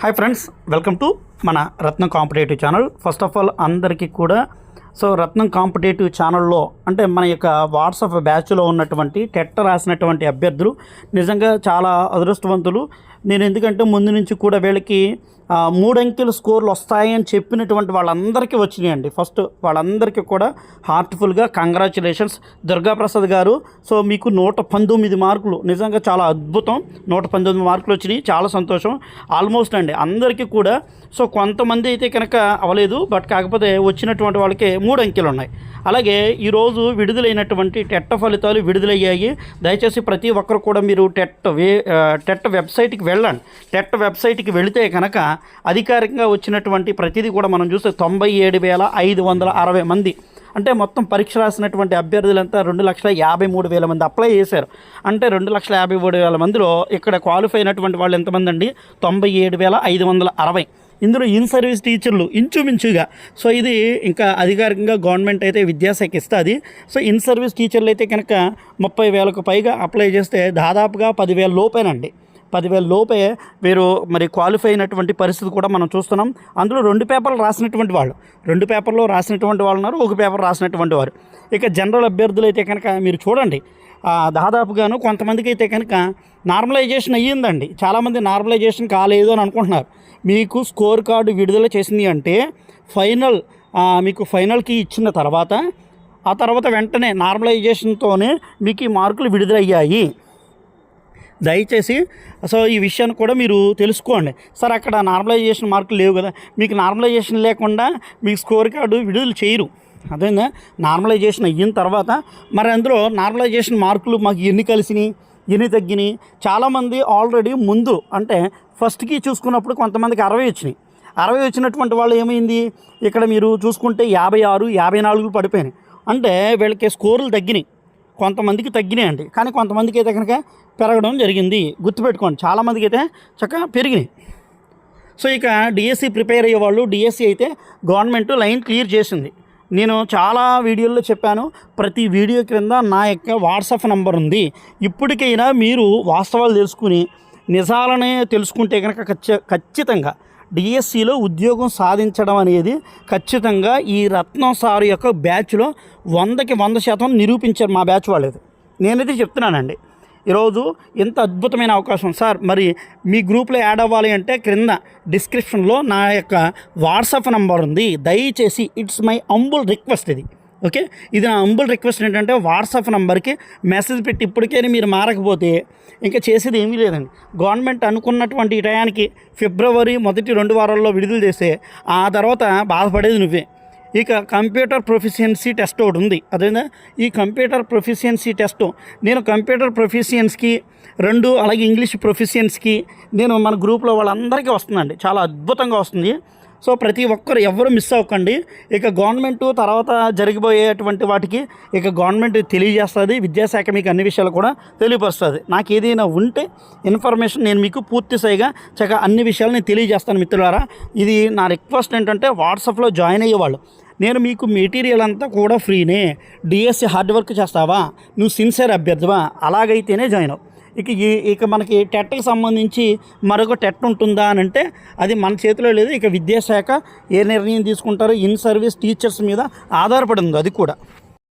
Hi friends welcome to మన Ratnam competitive channel. First of all అందరికీ కూడా so రత్నం competitive ఛానల్లో అంటే మన యొక్క వాట్సాప్ బ్యాచ్లో ఉన్నటువంటి టెట్ రాసినటువంటి అభ్యర్థులు నిజంగా చాలా అదృష్టవంతులు. నేను ఎందుకంటే ముందు నుంచి కూడా వీళ్ళకి మూడంకెల స్కోర్లు వస్తాయని చెప్పినటువంటి వాళ్ళందరికీ వచ్చినాయండి. ఫస్ట్ వాళ్ళందరికీ కూడా హార్ట్ఫుల్గా కంగ్రాచులేషన్స్. దుర్గాప్రసాద్ గారు సో మీకు నూట పంతొమ్మిది మార్కులు. నిజంగా చాలా అద్భుతం. నూట పంతొమ్మిది మార్కులు వచ్చినాయి. చాలా సంతోషం. ఆల్మోస్ట్ అండి అందరికీ కూడా. సో కొంతమంది అయితే కనుక అవ్వలేదు. బట్ కాకపోతే వచ్చినటువంటి వాళ్ళకి మూడు అంకెలు ఉన్నాయి. అలాగే ఈరోజు విడుదలైనటువంటి టెట్ ఫలితాలు విడుదలయ్యాయి. దయచేసి ప్రతి ఒక్కరు కూడా మీరు టెట్ వే టెట్ వెబ్సైట్కి వెళ్ళండి. టెట్ వెబ్సైట్కి వెళితే కనుక అధికారికంగా వచ్చినటువంటి ప్రతిదీ కూడా మనం చూస్తే తొంభై ఏడు వేల ఐదు వందల అరవై మంది. అంటే మొత్తం పరీక్ష రాసినటువంటి అభ్యర్థులంతా రెండు లక్షల యాభై మూడు వేల మంది అప్లై చేశారు. అంటే రెండు లక్షల యాభై మూడు వేల మందిలో ఇక్కడ క్వాలిఫై అయినటువంటి వాళ్ళు ఎంతమంది అండి? తొంభై ఏడు వేల ఐదు వందల అరవై. ఇందులో ఇన్ సర్వీస్ టీచర్లు ఇంచుమించుగా. సో ఇది ఇంకా అధికారికంగా గవర్నమెంట్ అయితే విద్యాశాఖ ఇస్తుంది సో ఇన్ సర్వీస్ టీచర్లు అయితే కనుక ముప్పై వేలకు పైగా అప్లై చేస్తే దాదాపుగా పదివేల లోపేనండి. పదివేల లోపే వీరు మరి క్వాలిఫై అయినటువంటి పరిస్థితి కూడా మనం చూస్తున్నాం. అందులో రెండు పేపర్లు రాసినటువంటి వాళ్ళు. రెండు పేపర్లో రాసినటువంటి వాళ్ళు ఉన్నారు ఒక పేపర్ రాసినటువంటి వారు. ఇక జనరల్ అభ్యర్థులు అయితే కనుక మీరు చూడండి. దాదాపుగాను కొంతమందికి అయితే కనుక నార్మలైజేషన్ అయ్యిందండి. చాలామంది నార్మలైజేషన్ కాలేదు అని అనుకుంటున్నారు. మీకు స్కోర్ కార్డు విడుదల చేసింది అంటే ఫైనల్ మీకు ఫైనల్కి ఇచ్చిన తర్వాత ఆ తర్వాత వెంటనే నార్మలైజేషన్తోనే మీకు ఈ మార్కులు విడుదలయ్యాయి. దయచేసి సో ఈ విషయాన్ని కూడా మీరు తెలుసుకోండి. సార్ అక్కడ నార్మలైజేషన్ మార్కులు లేవు కదా. మీకు నార్మలైజేషన్ లేకుండా మీకు స్కోర్ కార్డు విడుదల చేయరు. అదేందా నార్మలైజేషన్ అయిన తర్వాత మరి అందులో నార్మలైజేషన్ మార్కులు మాకు ఎన్ని కలిసినాయి? ఎన్ని తగ్గినాయి? చాలామంది ఆల్రెడీ ముందు అంటే ఫస్ట్కి చూసుకున్నప్పుడు కొంతమందికి అరవై వచ్చినాయి. అరవై వచ్చినటువంటి వాళ్ళు ఏమైంది? ఇక్కడ మీరు చూసుకుంటే యాభై ఆరు యాభై నాలుగు పడిపోయినాయి. అంటే వీళ్ళకి స్కోర్లు తగ్గినాయి. కొంతమందికి తగ్గినాయి అండి. కానీ కొంతమందికి అయితే కనుక పెరగడం జరిగింది. గుర్తుపెట్టుకోండి చాలామందికి అయితే చక్కగా పెరిగినాయి. సో ఇక డిఎస్సి ప్రిపేర్ అయ్యేవాళ్ళు డిఎస్సి అయితే గవర్నమెంట్ లైన్ క్లియర్ చేసింది. నేను చాలా వీడియోల్లో చెప్పాను. ప్రతి వీడియో క్రింద నా యొక్క వాట్సాప్ నంబర్ ఉంది. ఇప్పటికైనా మీరు వాస్తవాలు తెలుసుకుని నిజాలనే తెలుసుకుంటే కనుక ఖచ్చితంగా డిఎస్సిలో ఉద్యోగం సాధించడం అనేది ఖచ్చితంగా ఈ రత్నం సార్ యొక్క బ్యాచ్లో వందకి వంద శాతం నిరూపించారు మా బ్యాచ్ వాళ్ళది. నేనైతే చెప్తున్నానండి. ఈరోజు ఎంత అద్భుతమైన అవకాశం. సార్ మరి మీ గ్రూప్లో యాడ్ అవ్వాలి అంటే క్రింద డిస్క్రిప్షన్లో నా యొక్క వాట్సాప్ నంబర్ ఉంది. దయచేసి ఇట్స్ మై అంబుల్ రిక్వెస్ట్ ఇది. ఓకే? ఇది నా అంబుల్ రిక్వెస్ట్ ఏంటంటే వాట్సాప్ నంబర్కి మెసేజ్ పెట్టి ఇప్పటికైనా మీరు మారకపోతే ఇంకా చేసేది ఏమీ లేదండి. గవర్నమెంట్ అనుకున్నటువంటి టయానికి ఫిబ్రవరి మొదటి రెండు వారాల్లో విడుదల చేస్తే ఆ తర్వాత బాధపడేది నువ్వే. ఇక కంప్యూటర్ ప్రొఫిషియన్సీ టెస్ట్ ఒకటి ఉంది. అదేనా ఈ కంప్యూటర్ ప్రొఫిషియన్సీ టెస్ట్ నేను కంప్యూటర్ ప్రొఫిషియన్స్కి రెండు అలాగే ఇంగ్లీష్ ప్రొఫిషియన్స్కి నేను మన గ్రూప్లో వాళ్ళందరికీ వస్తుందండి. చాలా అద్భుతంగా వస్తుంది. సో ప్రతి ఒక్కరు ఎవరు మిస్ అవ్వకండి. ఇక గవర్నమెంట్ తర్వాత జరిగిపోయేటువంటి వాటికి ఇక గవర్నమెంట్ తెలియజేస్తుంది. విద్యాశాఖ మీకు అన్ని విషయాలు కూడా తెలియపరుస్తుంది. నాకు ఏదైనా ఉంటే ఇన్ఫర్మేషన్ నేను మీకు పూర్తి స్థాయిగా చక్కగా అన్ని విషయాలు నేను తెలియజేస్తాను మిత్రులారా. ఇది నా రిక్వెస్ట్ ఏంటంటే వాట్సాప్లో జాయిన్ అయ్యేవాళ్ళు నేను మీకు మెటీరియల్ అంతా కూడా ఫ్రీనే. డిఎస్సి హార్డ్ వర్క్ చేస్తావా? నువ్వు సిన్సియర్ అభ్యర్థివా? అలాగైతేనే జాయిన్ అవు. ఇక ఈ ఇక మనకి టెట్కి సంబంధించి మరొక టెట్ ఉంటుందా అని అంటే అది మన చేతిలో లేదు. ఇక విద్యాశాఖ ఏ నిర్ణయం తీసుకుంటారో ఇన్ సర్వీస్ టీచర్స్ మీద ఆధారపడి ఉంది అది కూడా.